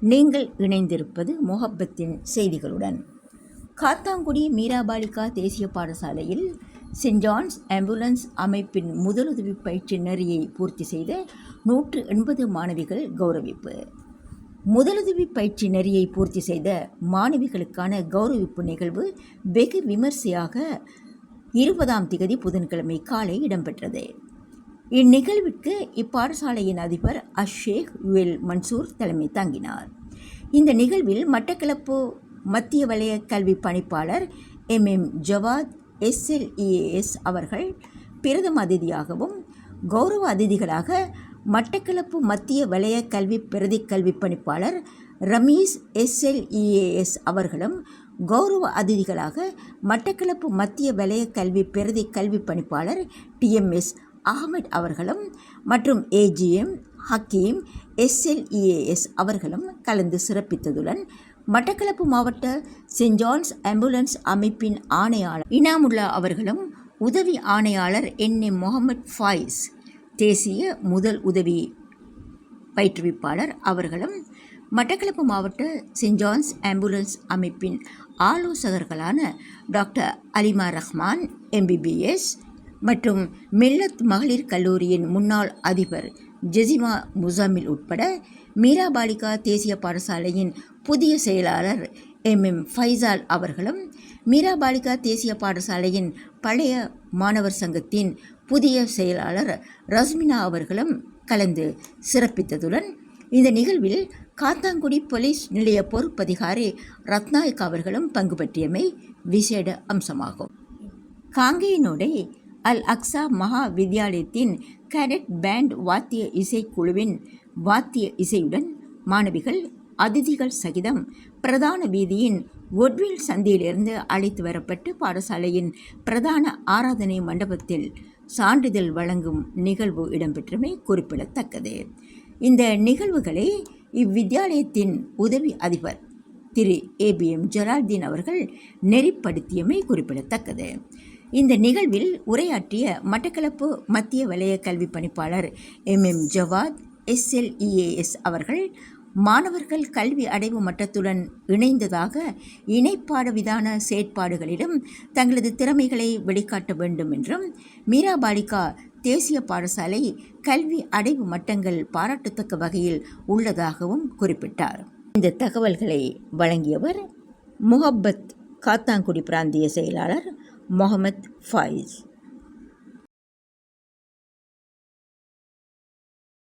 நீங்கள் இணைந்திருப்பது மொஹப்பத்தின் செய்திகளுடன். காத்தாங்குடி மீராபாலிகா தேசிய பாடசாலையில் சென்ட் ஜான்ஸ் ஆம்புலன்ஸ் அமைப்பின் முதலுதவி பயிற்சி நெறியை பூர்த்தி செய்த நூற்று எண்பது மாணவிகள் கௌரவிப்பு. முதலுதவி பயிற்சி நெறியை பூர்த்தி செய்த மாணவிகளுக்கான கௌரவிப்பு நிகழ்வு வெகு விமர்சையாக இருபதாம் திகதி புதன்கிழமை காலை இடம்பெற்றது. இந்நிகழ்விற்கு இப்பாடசாலையின் அதிபர் அஷேக் யுஎல் மன்சூர் தலைமை தாங்கினார். இந்த நிகழ்வில் மட்டக்களப்பு மத்திய வலய கல்வி பணிப்பாளர் எம். எம். ஜவாத் எஸ்எல்இஏஎஸ் அவர்கள் பிரதம அதிதியாகவும் கௌரவ அதிதிகளாக மட்டக்களப்பு மத்திய வலய கல்வி பிரதி கல்வி பணிப்பாளர் ரமீஸ் எஸ்எல்இஏஎஸ் அவர்களும் கௌரவ அதிதிகளாக மட்டக்களப்பு மத்திய வலய கல்வி பிரதி கல்வி பணிப்பாளர் டிஎம்எஸ் அகமட் அவர்களும் மற்றும் ஏஜிஎம் ஹக்கீம் எஸ்எல்இஏஎஸ் அவர்களும் கலந்து சிறப்பித்ததுடன் மட்டக்களப்பு மாவட்ட சென்ட் ஜான்ஸ் ஆம்புலன்ஸ் அமைப்பின் ஆணையாளர் இனாமுல்லா அவர்களும் உதவி ஆணையாளர் என் எம் முகமது ஃபாயிஸ் தேசிய முதல் உதவி பயிற்றுவிப்பாளர் அவர்களும் மட்டக்களப்பு மாவட்ட சென்ட் ஜான்ஸ் ஆம்புலன்ஸ் அமைப்பின் ஆலோசகர்களான டாக்டர் அலிமா ரஹ்மான் எம்பிபிஎஸ் மற்றும் மில்லத் மகளிர் கல்லூரியின் முன்னாள் அதிபர் ஜெசிமா முசாமில் உட்பட மீராபாலிகா தேசிய பாடசாலையின் புதிய செயலாளர் எம். எம். ஃபைசால் அவர்களும் மீராபாலிகா தேசிய பாடசாலையின் பழைய மாணவர் சங்கத்தின் புதிய செயலாளர் ரஸ்மினா அவர்களும் கலந்து சிறப்பித்ததுடன் இந்த நிகழ்வில் காத்தாங்குடி போலீஸ் நிலைய பொறுப்பதிகாரி ரத்நாயக் அவர்களும் பங்கு பற்றியமை விசேட அம்சமாகும். காங்கேயனோடை அல் அக்ஸா மகா வித்யாலயத்தின் கேடட் பேண்ட் வாத்திய இசைக்குழுவின் வாத்திய இசையுடன் மாணவிகள் அதிதிகள் சகிதம் பிரதான வீதியின் ஒட்வில் சந்தியிலிருந்து அழைத்து வரப்பட்டு பாடசாலையின் பிரதான ஆராதனை மண்டபத்தில் சான்றிதழ் வழங்கும் நிகழ்வு இடம்பெற்றமை குறிப்பிடத்தக்கது. இந்த நிகழ்வுகளை இவ்வித்யாலயத்தின் உதவி அதிபர் திரு ஏபிஎம் ஜலால்தீன் அவர்கள் நெறிப்படுத்தியமை குறிப்பிடத்தக்கது. இந்த நிகழ்வில் உரையாற்றிய மட்டக்களப்பு மத்திய வலய கல்வி பணிப்பாளர் எம். எம். ஜவாத் எஸ்எல்இஏஎஸ் அவர்கள் மாணவர்கள் கல்வி அடைவு மட்டத்துடன் இணைந்ததாக இணைப்பாடவிதான செயற்பாடுகளிலும் தங்களது திறமைகளை வெளிக்காட்ட வேண்டும் என்றும் மீராபாலிகா தேசிய பாடசாலை கல்வி அடைவு மட்டங்கள் பாராட்டத்தக்க வகையில் உள்ளதாகவும் குறிப்பிட்டார். இந்த தகவல்களை வழங்கியவர் முஹப்பத் காத்தாங்குடி பிராந்திய செயலாளர் முகமது ஃபாயிஸ்